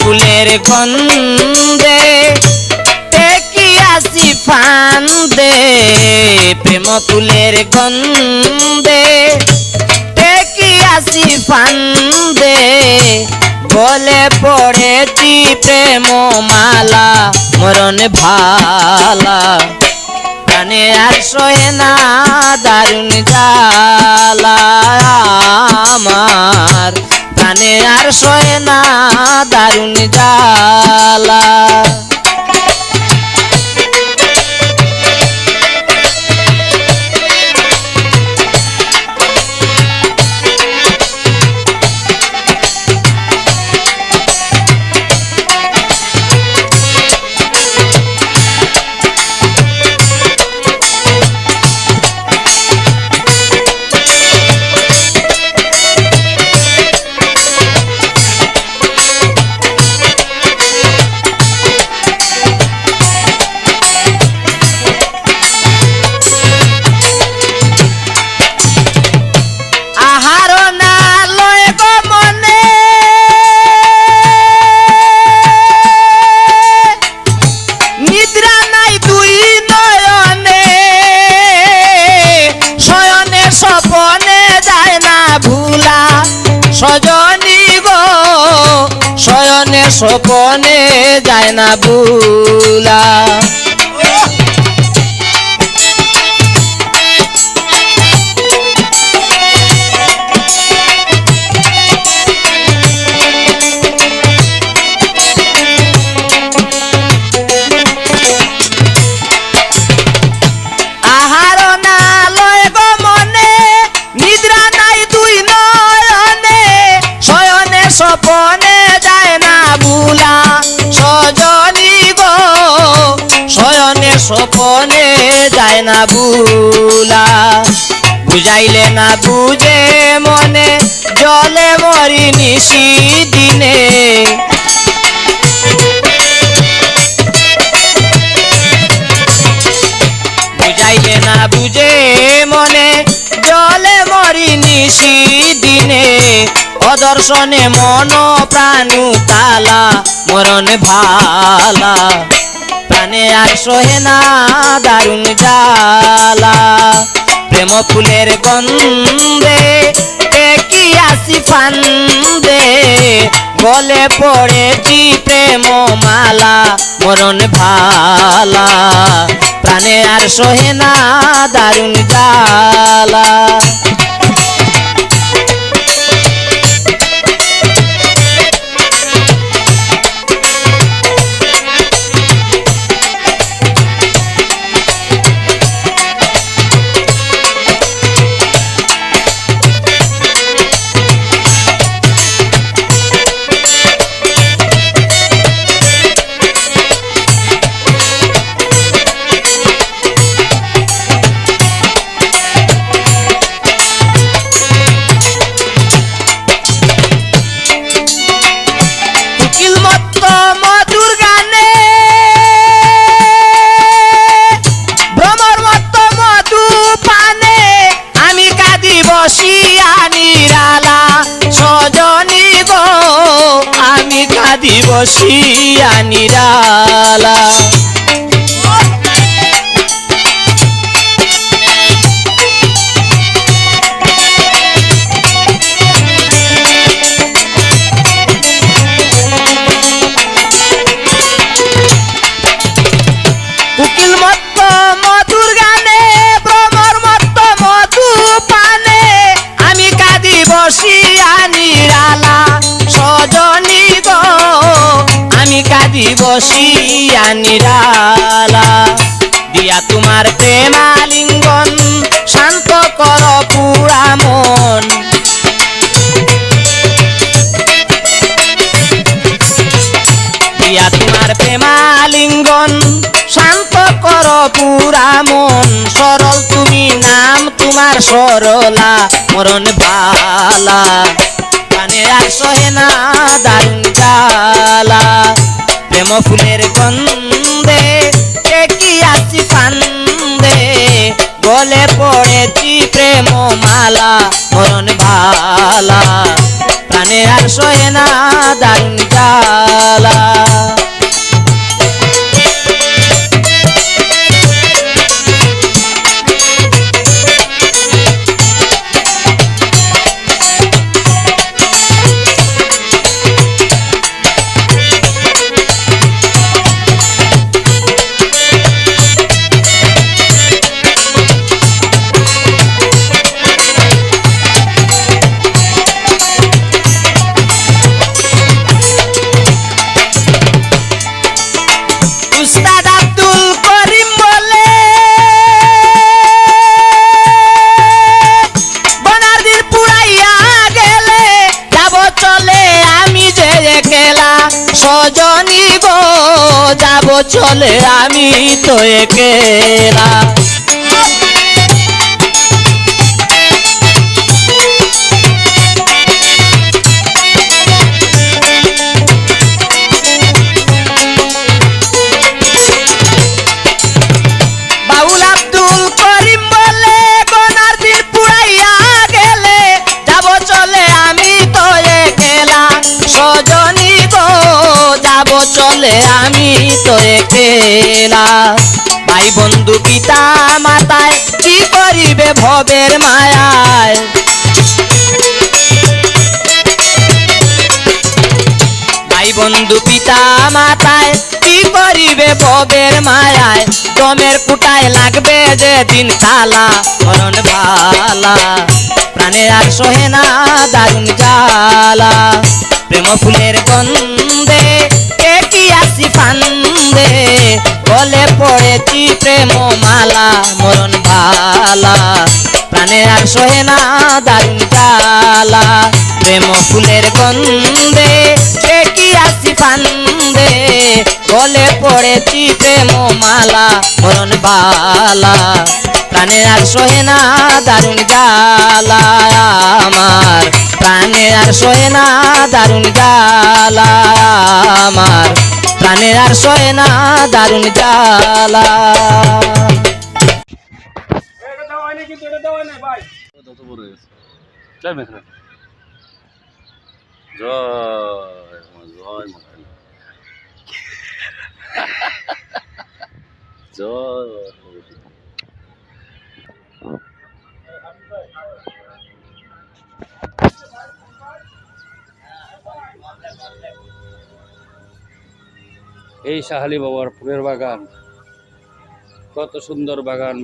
ফুলের গন্ধে টেকিয়াছি ফান্দে। প্রেম ফুলের গন্ধে টেকিয়াছি ফান্দে। বলে পড়েছি প্রেম মালা, মরণ ভালা। প্রাণে আর সহে না দারুণ আমার প্রাণে আর সহে না দারুণ জ্বালা। সজনী গো শয়নে সপনে যায় না ভুলা স্বপনে যায় না ভুলা সজনী গো শয়নে স্বপনে যায় না ভুলা বুঝাইলে না বুঝে মনে, জলে মরি নিশি দিনে। বুঝাইলে না বুঝে মনে, জলে মরি নিশি দিনে। অদর্শনে মন প্রাণু তালা, মরণ ভালা। প্রাণে আর সহে না দারুণ জালা প্রেম ফুলের গন্ধে কি আসি ফান্দে? গলে পড়েছি প্রেম মালা মরণ ভালা। প্রাণে আর সহে না দারুণ জালা বসিয়া নিরালা সজনী গো আমি কাঁদি বসিয়া নিরালা। কর মন। তোমার প্রেমালিঙ্গন, শান্ত কর মন। সরল তুমি নাম তোমার সরলা, মরণ বালা। কানে সহে না দারুণ জালা প্রেম ফুলের গন্ধে কি আছি ফান্দে গলে পড়েছি প্রেম মালা মরণ ভালা। প্রাণে আর সহে না চলে আমি তো একেলা। করিবে ভবের মায়ায়। ভাই বন্ধু পিতা মাতায়, কি করিবে ববের মায়ায়? দমের কুটায় লাগবে যে দিন কালা মরণ ভালা। প্রাণে আর সহে না দারুণ জ্বালা। প্রেম ফুলের গন্ধে কে কি আসি ফান্দে? বলে পড়েছি প্রেম মালা মরণ ভালা। প্রাণে আর সহে না দারুণ জ্বালা। প্রেম ফুলের গন্ধে সে কি আসি ফান্দে। গলে পড়েছি প্রেম মালা মরণ বালা প্রাণে আর সহে না দারুণ জালা আমার প্রাণে আর সহে না দারুণ জালা আমার প্রাণে আর সহে না দারুণ জ্বালা জয় দেওয়া এই সাহালি বাবার ফুলের বাগান। কত সুন্দর বাগান।